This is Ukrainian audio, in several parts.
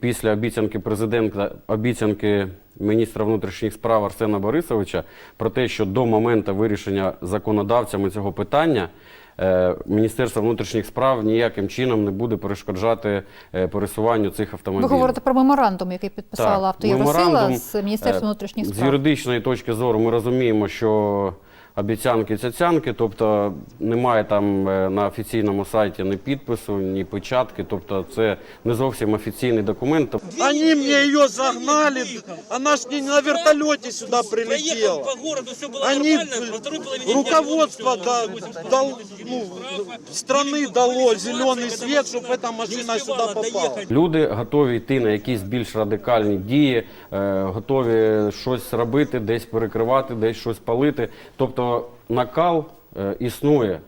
Після обіцянки президента, обіцянки міністра внутрішніх справ Арсена Борисовича про те, що до моменту вирішення законодавцями цього питання е, Міністерство внутрішніх справ ніяким чином не буде перешкоджати е, пересуванню цих автомобілів. Ви говорите про меморандум, який підписала Так, авто Євросила з Міністерством е, внутрішніх З юридичної точки зору ми розуміємо, що обіцянки цяцянки, тобто немає там е, на офіційному сайті ні підпису, ні печатки, тобто це не зовсім офіційний документ. Они мне ее загнали, она ж не на вертолете сюда Проехал прилетела. по городу, все было Они, нормально, во второй половине дня руководство вот да- всё, дал, 88 ну, штрафа, страны дало зеленый свет, чтобы эта не машина успевала сюда попала. доехать. Люди готові йти на якісь більш радикальні дії, е, готові щось робити, десь перекривати, десь щось палити. Тобто накал е, існує.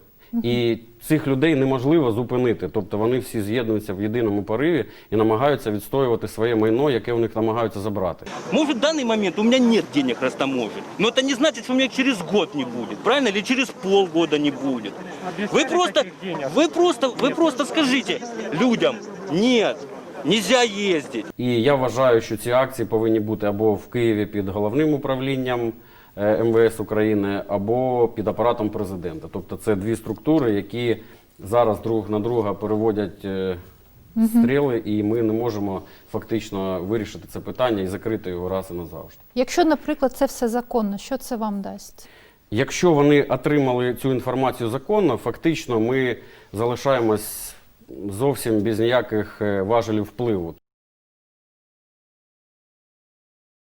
І цих людей неможливо зупинити. Тобто вони всі з'єднуються в єдиному пориві і намагаються відстоювати своє майно, яке у них намагаються забрати. Может, в данный момент у меня нет денег растаможить, но это не значит, что у меня через год не будет, правильно? Или через полгода не будет. Вы просто, вы просто, вы просто скажите людям, нет, нельзя ездить. І я вважаю, що ці акції повинні бути або в Києві під головним управлінням е, МВС України, або під апаратом президента. Тобто це дві структури, які зараз друг на друга переводять е, стріли, і ми не можемо фактично вирішити це питання і закрити його раз і назавжди. Якщо, наприклад, це все законно, що це вам дасть? Якщо вони отримали цю інформацію законно, фактично ми залишаємось зовсім без ніяких е, важелів впливу.